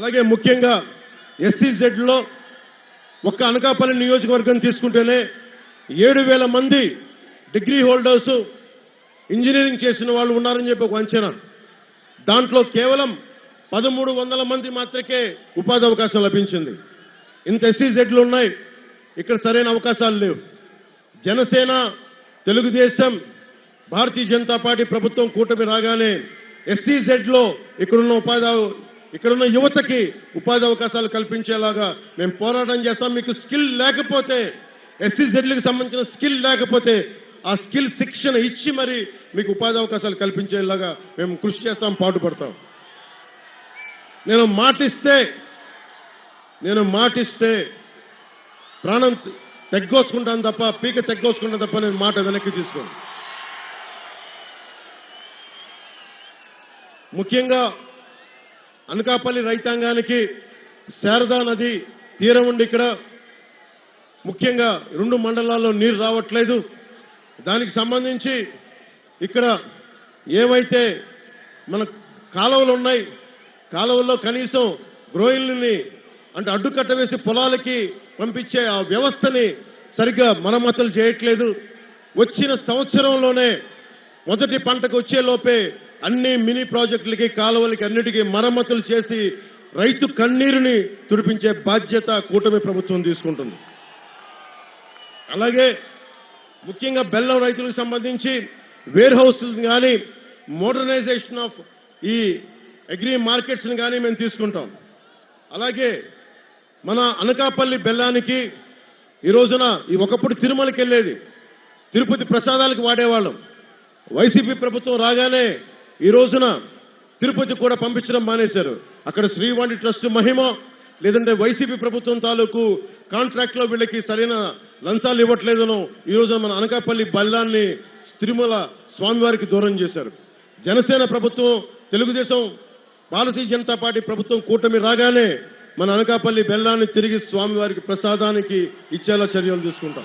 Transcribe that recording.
అలాగే ముఖ్యంగా ఎస్సీజెడ్లో ఒక్క అనకాపల్లి నియోజకవర్గం తీసుకుంటేనే ఏడు వేల మంది డిగ్రీ హోల్డర్స్ ఇంజనీరింగ్ చేసిన వాళ్ళు ఉన్నారని చెప్పి ఒక అంచనా. దాంట్లో కేవలం పదమూడు వందల మంది మాత్రకే ఉపాధి అవకాశం లభించింది. ఇంత ఎస్సీజెడ్లు ఉన్నాయి ఇక్కడ సరైన అవకాశాలు లేవు. జనసేన తెలుగుదేశం భారతీయ జనతా పార్టీ ప్రభుత్వం కూటమి రాగానే ఎస్సీజెడ్లో ఇక్కడున్న ఉపాధి ఇక్కడున్న యువతకి ఉపాధి అవకాశాలు కల్పించేలాగా మేము పోరాటం చేస్తాం. మీకు స్కిల్ లేకపోతే ఎస్సీజెడ్లకు సంబంధించిన స్కిల్ లేకపోతే ఆ స్కిల్ శిక్షణ ఇచ్చి మరి మీకు ఉపాధి అవకాశాలు కల్పించేలాగా మేము కృషి చేస్తాం పాటుపడతాం. నేను మాటిస్తే నేను మాటిస్తే ప్రాణం తెగ్గోసుకుంటాను తప్ప పీక తెగ్గోసుకుంటాను తప్ప నేను మాట వెనక్కి తీసుకోను. ముఖ్యంగా అనకాపల్లి రైతాంగానికి శారదా నది తీరం ఉండి ఇక్కడ ముఖ్యంగా రెండు మండలాల్లో నీరు రావట్లేదు. దానికి సంబంధించి ఇక్కడ ఏవైతే మన కాలువలు ఉన్నాయి కాలువల్లో కనీసం గ్రోయిల్ని అంటే అడ్డుకట్ట వేసి పొలాలకి పంపించే ఆ వ్యవస్థని సరిగ్గా మరమ్మతులు చేయట్లేదు. వచ్చిన సంవత్సరంలోనే మొదటి పంటకు వచ్చే లోపే అన్ని మినీ ప్రాజెక్టులకి కాలువలకి అన్నిటికీ మరమ్మతులు చేసి రైతు కన్నీరుని తుడిపించే బాధ్యత కూటమి ప్రభుత్వం తీసుకుంటుంది. అలాగే ముఖ్యంగా బెల్లం రైతులకు సంబంధించి వేర్ హౌస్ కానీ మోడర్నైజేషన్ ఆఫ్ ఈ అగ్రి మార్కెట్స్ కానీ మేము తీసుకుంటాం. అలాగే మన అనకాపల్లి బెల్లానికి ఈ రోజున ఈ ఒకప్పుడు తిరుమలకి వెళ్ళేది తిరుపతి ప్రసాదాలకు వాడేవాళ్ళం. వైసీపీ ప్రభుత్వం రాగానే ఈ రోజున తిరుపతి కూడా పంపించడం మానేశారు. అక్కడ శ్రీవాణి ట్రస్ట్ మహిమ లేదంటే వైసీపీ ప్రభుత్వం తాలూకు కాంట్రాక్ట్లో వీళ్ళకి సరైన లంచాలు ఇవ్వట్లేదనో ఈ రోజున మన అనకాపల్లి బల్లాన్ని తిరుమల స్వామివారికి దూరం చేశారు. జనసేన ప్రభుత్వం తెలుగుదేశం భారతీయ జనతా పార్టీ ప్రభుత్వం కూటమి రాగానే మన అనకాపల్లి బెల్లాన్ని తిరిగి స్వామివారికి ప్రసాదానికి ఇచ్చేలా చర్యలు తీసుకుంటాం.